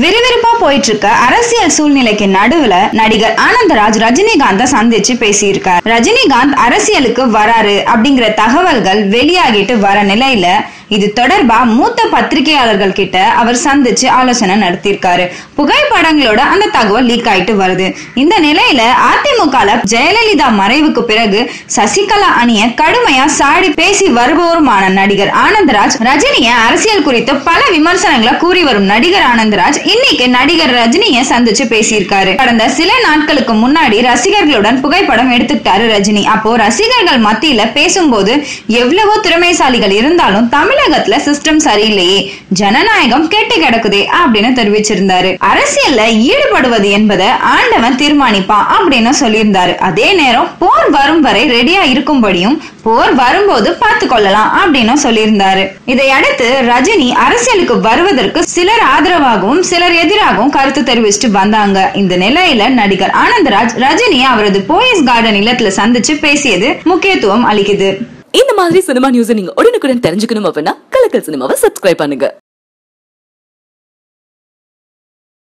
விறுவிறுப்பா போயிட்டு இருக்க அரசியல் சூழ்நிலைக்கு நடுவுல நடிகர் ஆனந்தராஜ் ரஜினிகாந்த சந்திச்சு பேசியிருக்கார். ரஜினிகாந்த் அரசியலுக்கு வராரு அப்படிங்கிற தகவல்கள் வெளியாகிட்டு வர நிலையில இது தொடர்பா மூத்த பத்திரிகையாளர்கள் கிட்ட அவர் சந்திச்சு ஆலோசனை நடத்தியிருக்காரு. புகைப்படங்களோட அந்த தகவல் லீக் ஆயிட்டு வருது. இந்த நிலையில அதிமுக ஜெயலலிதா மறைவுக்கு பிறகு சசிகலா அணிய கடுமையா சாடி பேசி வருபவருமான நடிகர் ஆனந்தராஜ் ரஜினிய அரசியல் குறித்து பல விமர்சனங்களை கூறி வரும் நடிகர் ஆனந்தராஜ் இன்னைக்கு நடிகர் ரஜினிய சந்திச்சு பேசியிருக்காரு. கடந்த சில நாட்களுக்கு முன்னாடி ரசிகர்களுடன் புகைப்படம் எடுத்துக்கிட்டாரு ரஜினி. அப்போ ரசிகர்கள் மத்தியில பேசும்போது எவ்வளவோ திறமைசாலிகள் இருந்தாலும் தமிழகத்துல சிஸ்டம் சரியில்லையே ஜனநாயகம் கெட்டு கிடக்குதே அப்படின்னு தெரிவிச்சிருந்தாரு. அரசியல்ல ஈடுபடுவது என்பதை ஆண்டவன் தீர்மானிப்பான் அப்படின்னு சொல்லியிருந்தாரு. அதே நேரம் போர் வரும் வரை ரெடியா இருக்கும்படியும் போர் வரும்போது பார்த்து கொள்ளலாம் அப்படின்னு சொல்லியிருந்தாரு. இதையடுத்து ரஜினி அரசியலுக்கு வருவதற்கு சிலர் ஆதரவாகவும் சிலர் எதிராகவும் கருத்து தெரிவிச்சுட்டு வந்தாங்க. இந்த நிலையில நடிகர் ஆனந்தராஜ் ரஜினி அவரது போயஸ் கார்டன் இல்லத்துல சந்திச்சு பேசியது முக்கியத்துவம் அளிக்குது. இந்த மாதிரி சினிமா நியூஸ் நீங்க உடனுக்குடன் தெரிஞ்சுக்கணும் அப்படின்னா கலக்கல் சினிமாவை சப்ஸ்கிரைப் பண்ணுங்க.